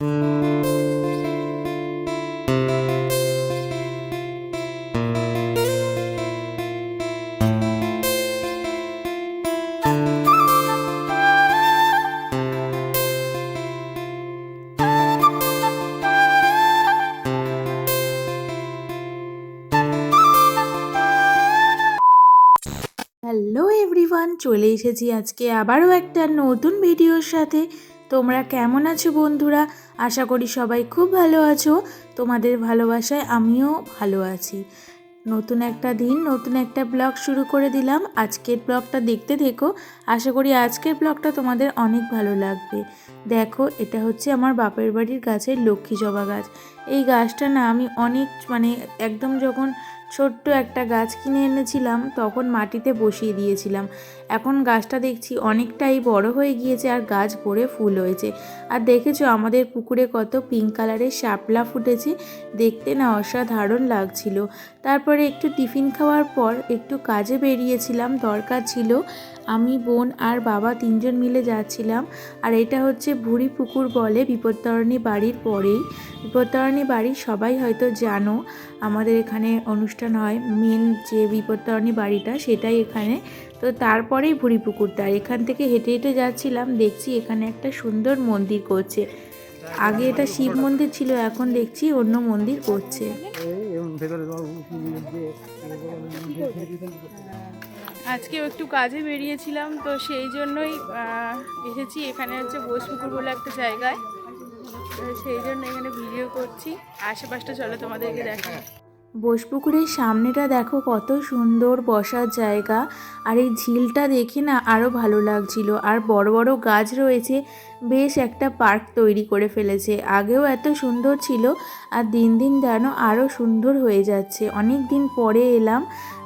Hello everyone চলে এসেছি আজকে আবারও একটা নতুন ভিডিওর সাথে। তোমরা কেমন আছো বন্ধুরা? আশা করি সবাই খুব ভালো আছো। তোমাদের ভালোবাসায় আমিও ভালো আছি। নতুন একটা দিন, নতুন একটা ব্লগ শুরু করে দিলাম। আজকের ব্লগটা দেখতে থেকো। আশা করি আজকের ব্লগটা তোমাদের অনেক ভালো লাগবে। দেখো, এটা হচ্ছে আমার বাপের বাড়ির গাছের লক্ষ্মী জবা গাছ। এই গাছটা না আমি অনেক মানে একদম যখন ছোট্ট একটা গাছ কিনে এনেছিলাম, তখন মাটিতে বসিয়ে দিয়েছিলাম। এখন গাছটা দেখছি অনেকটাই বড় হয়ে গিয়েছে আর গাছ ভরে ফুল হয়েছে। আর দেখেছ আমাদের পুকুরে কত পিঙ্ক কালারের শাপলা ফুটেছে? দেখতে না অসাধারণ লাগছিল। তারপরে একটু টিফিন খাওয়ার পর একটু কাজে বেরিয়েছিলাম, দরকার ছিল। আমি, বোন আর বাবা তিনজন মিলে যাচ্ছিলাম। আর এটা হচ্ছে ভুড়ি পুকুর বলে বিপত্তারণী বাড়ির পরেই। বিপত্তারণী বাড়ি, সবাই হয়তো জানো আমাদের এখানে অনুষ্ঠান হয়। মেন যে বিপত্তারণী বাড়িটা, সেটাই এখানে। তো তারপরেই ভুড়ি পুকুরটা এখান থেকে হেঁটে হেঁটে যাচ্ছিলাম, দেখছি এখানে একটা সুন্দর মন্দির করছে। আগে এটা শিব মন্দির ছিল, এখন দেখছি অন্য মন্দির করছে। আজকেও একটু কাজে বেরিয়েছিলাম, তো সেই জন্যই এসেছি। এখানে হচ্ছে বোসপুকুর বলে একটা জায়গায়। সেই জন্য এখানে ভিডিও করছি। আশেপাশটা চলো তোমাদেরকে দেখা বোসপুকুরের সামনেটা দেখো কত সুন্দর বসার জায়গা। আর এই ঝিলটা দেখে না আরও ভালো লাগছিল। আর বড় বড় গাছ রয়েছে, বেশ একটা পার্ক তৈরি করে ফেলেছে। আগেও এত সুন্দর ছিল, আর দিন দিন যেন আরও সুন্দর হয়ে যাচ্ছে। অনেক দিন পরে এলাম,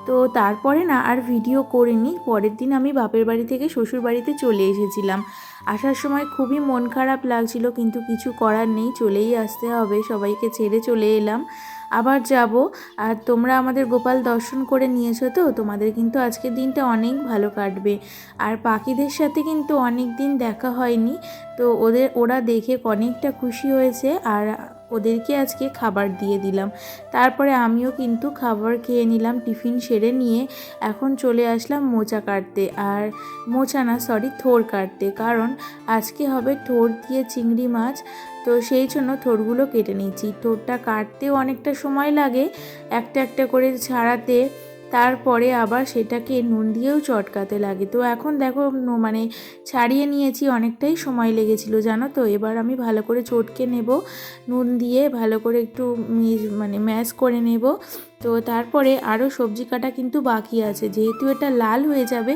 তো তারপরে না আর ভিডিও করিনি। পরের দিন আমি বাপের বাড়ি থেকে শ্বশুর বাড়িতে চলে এসেছিলাম। আসার সময় খুবই মন খারাপ লাগছিল, কিন্তু কিছু করার নেই, চলেই আসতে হবে। সবাইকে ছেড়ে চলে এলাম। আবার যাব। আর তোমরা আমাদের গোপাল দর্শন করে নিয়েছো তো, তোমাদের কিন্তু আজকের দিনটা অনেক ভালো কাটবে। আর পাখিদের সাথে কিন্তু অনেক দিন দেখা হয়নি, তো ওদের, ওরা দেখে অনেকটা খুশি হয়েছে। আর ওদেরকে আজকে খাবার দিয়ে দিলাম। তারপরে আমিও কিন্তু খাবার খেয়ে নিলাম, টিফিন সেরে নিয়ে এখন চলে আসলাম মোচা কাটতে। আর মোচা না সরি থোর কাটতে। কারণ আজকে হবে থোর দিয়ে চিংড়ি মাছ, তো সেই জন্য থোরগুলো কেটে নিচ্ছি থোরটা কাটতেও অনেকটা সময় লাগে, একটা একটা করে ছাড়াতে তারপরে আবার সেটাকে নুন দিয়েও চটকাতে লাগে। তো এখন দেখো মানে ছাড়িয়ে নিয়েছি, অনেকটাই সময় লেগেছিল, জানো তো? এবার আমি ভালো করে চটকে নেব, নুন দিয়ে ভালো করে একটু মানে ম্যাশ করে নেব। তো তারপরে আরও সবজি কাটা কিন্তু বাকি আছে। যেহেতু এটা লাল হয়ে যাবে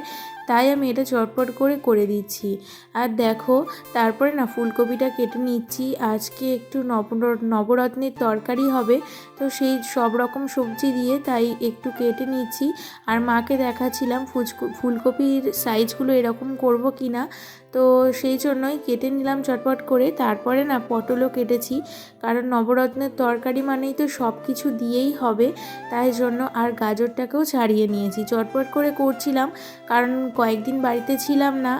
তাই আমি এটা চটপট করে করে দিচ্ছি। আর দেখো, তারপরে না ফুলকপিটা কেটে নিচ্ছি। আজকে একটু নব- নবরত্নের তরকারি হবে, তো সেই সব রকম সবজি দিয়ে তাই একটু কেটে নিচ্ছি। আর মাকে দেখাচ্ছিলাম ফুচকো, ফুলকপির সাইজগুলো এরকম করব কি না তো সেই জন্যই কেটে নিলাম চটপট করে। তারপরে না পটলও কেটেছি, কারণ নবরত্নের তরকারি মানেই তো সব কিছু দিয়েই হবে, তাই জন্য আর গাজরটাকেও ছাড়িয়ে নিয়েছি। চটপট করে করছিলাম, কারণ কয়েকদিন বাড়িতে ছিলাম না,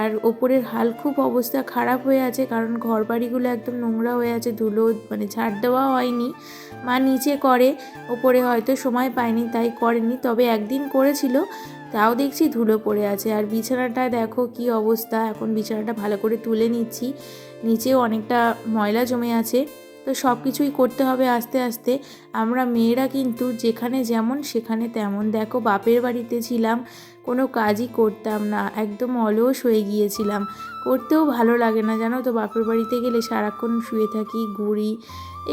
আর ওপরের হাল খুব অবস্থা খারাপ হয়ে আছে, কারণ ঘর বাড়িগুলো একদম নোংরা হয়ে আছে, ধুলো মানে ঝাড় দেওয়া হয়নি। মা নিচে করে, ওপরে হয়তো সময় পায়নি, তাই করেনি, তবে একদিন করেছিল, তাও দেখছি ধুলো পড়ে আছে। আর বিছানাটা দেখো কি অবস্থা, এখন বিছানাটা ভালো করে তুলে নিচ্ছি নিচেও অনেকটা ময়লা জমে আছে, তো সব কিছুই করতে হবে আস্তে আস্তে। আমরা মেয়েরা কিন্তু যেখানে যেমন, সেখানে তেমন। দেখো বাপের বাড়িতে ছিলাম কোনো কাজই করতাম না, একদম অলস হয়ে গিয়েছিলাম। করতেও ভালো লাগে না, জানো তো? বাপের বাড়িতে গেলে সারাক্ষণ শুয়ে থাকি, ঘুরি,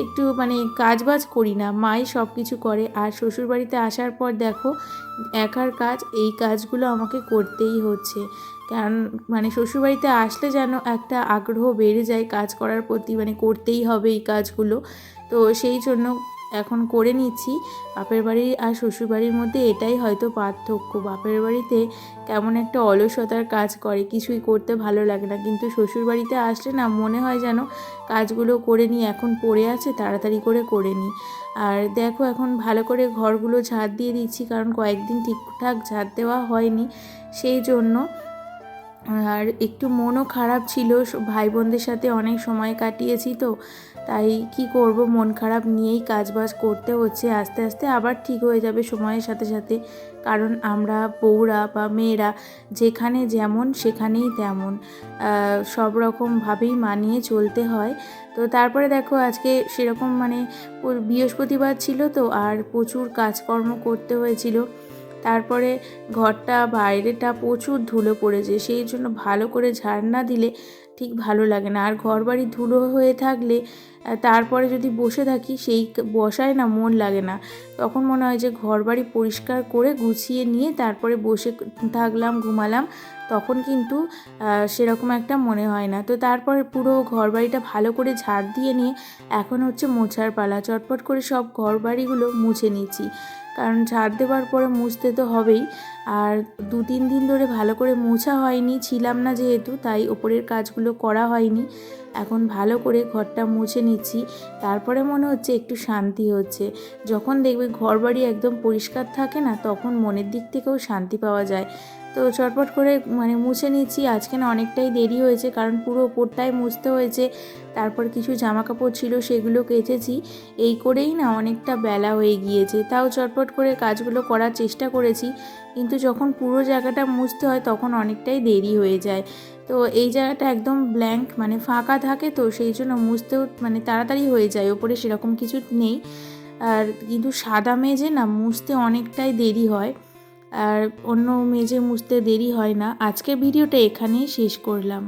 একটু মানে কাজ বাজ করি না। মাই সব কিছু করে আর শ্বশুর বাড়িতে আসার পর দেখো, একার কাজ, এই কাজগুলো আমাকে করতেই হচ্ছে। কারণ মানে শ্বশুরবাড়িতে আসলে যেন একটা আগ্রহ বেড়ে যায় কাজ করার প্রতি মানে করতেই হবে এই কাজগুলো। তো সেই জন্য এখন করে নিচ্ছি। বাপের বাড়ি আর শ্বশুর বাড়ির মধ্যে এটাই হয়তো পার্থক্য। বাপের বাড়িতে কেমন একটা অলসতার কাজ করে, কিছুই করতে ভালো লাগে না। কিন্তু শ্বশুর বাড়িতে আসলে না মনে হয় যেন কাজগুলো করে নিই, এখন পড়ে আছে, তাড়াতাড়ি করে করে নিই। আর দেখো এখন ভালো করে ঘরগুলো ঝাড় দিয়ে দিচ্ছি, কারণ কয়েকদিন ঠিকঠাক ঝাড় দেওয়া হয়নি। সেই জন্য আর একটু মনও খারাপ ছিল ভাই বোনদের সাথে অনেক সময় কাটিয়েছি তো। তাই কি করব? মন খারাপ নিয়েই কাজবাজ করতে হচ্ছে। আস্তে আস্তে আবার ঠিক হয়ে যাবে সময়ের সাথে সাথে। কারণ আমরা বউরা বা মেয়েরা যেখানে যেমন, সেখানেই তেমন। সব রকমভাবেই মানিয়ে চলতে হয়। তো তারপরে দেখো, আজকে সেরকম মানে বৃহস্পতিবার ছিল তো, আর প্রচুর কাজকর্ম করতে হয়েছিল। তারপরে ঘরটা, বাইরেটা প্রচুর ধুলো পড়েছে, সেই জন্য ভালো করে ঝাড় না দিলে ঠিক ভালো লাগে না। আর ঘর বাড়ি ধুলো হয়ে থাকলে তারপরে যদি বসে থাকি, সেই বসায় না মন লাগে না। তখন মনে হয় যে ঘর বাড়ি পরিষ্কার করে গুছিয়ে নিয়ে তারপরে বসে থাকলাম, ঘুমালাম তখন কিন্তু সেরকম একটা মনে হয় না। তো তারপর পুরো ঘর বাড়িটা ভালো করে ঝাড় দিয়ে নিয়ে এখন হচ্ছে মোছার পালা। চটপট করে সব ঘর বাড়িগুলো মুছে নিচ্ছি কারণ ঝাড় দেওয়ার পরে মুছতে তো হবেই। আর দু, তিন দিন ধরে ভালো করে মোছা হয়নি, ছিলাম না যেহেতু, তাই ওপরের কাজগুলো করা হয়নি। এখন ভালো করে ঘরটা মুছে নিচ্ছি। তারপরে মনে হচ্ছে একটু শান্তি হচ্ছে। যখন দেখবে ঘর বাড়ি একদম পরিষ্কার থাকে না, তখন মনের দিক থেকেও শান্তি পাওয়া যায়। তো চটপট করে মানে মুছে নিচ্ছি। আজকে না অনেকটাই দেরি হয়েছে, কারণ পুরো ওপরটাই মুছতে হয়েছে। তারপর কিছু জামা কাপড় ছিল, সেগুলো কেচেছি। এই করেই না অনেকটা বেলা হয়ে গিয়েছে। তাও চটপট করে কাজগুলো করার চেষ্টা করেছি, কিন্তু যখন পুরো জায়গাটা মুছতে হয় তখন অনেকটাই দেরি হয়ে যায়। তো এই জায়গাটা একদম ব্ল্যাঙ্ক মানে ফাঁকা থাকে তো, সেই জন্য মুছতেও মানে তাড়াতাড়ি হয়ে যায়। ওপরে সেরকম কিছু নেই। আর কিন্তু সাদা মেঝে না মুছতে অনেকটাই দেরি হয়। আর অন্য মেজে মুছতে দেরি হয় না। আজকের ভিডিওটা এখানেই শেষ করলাম।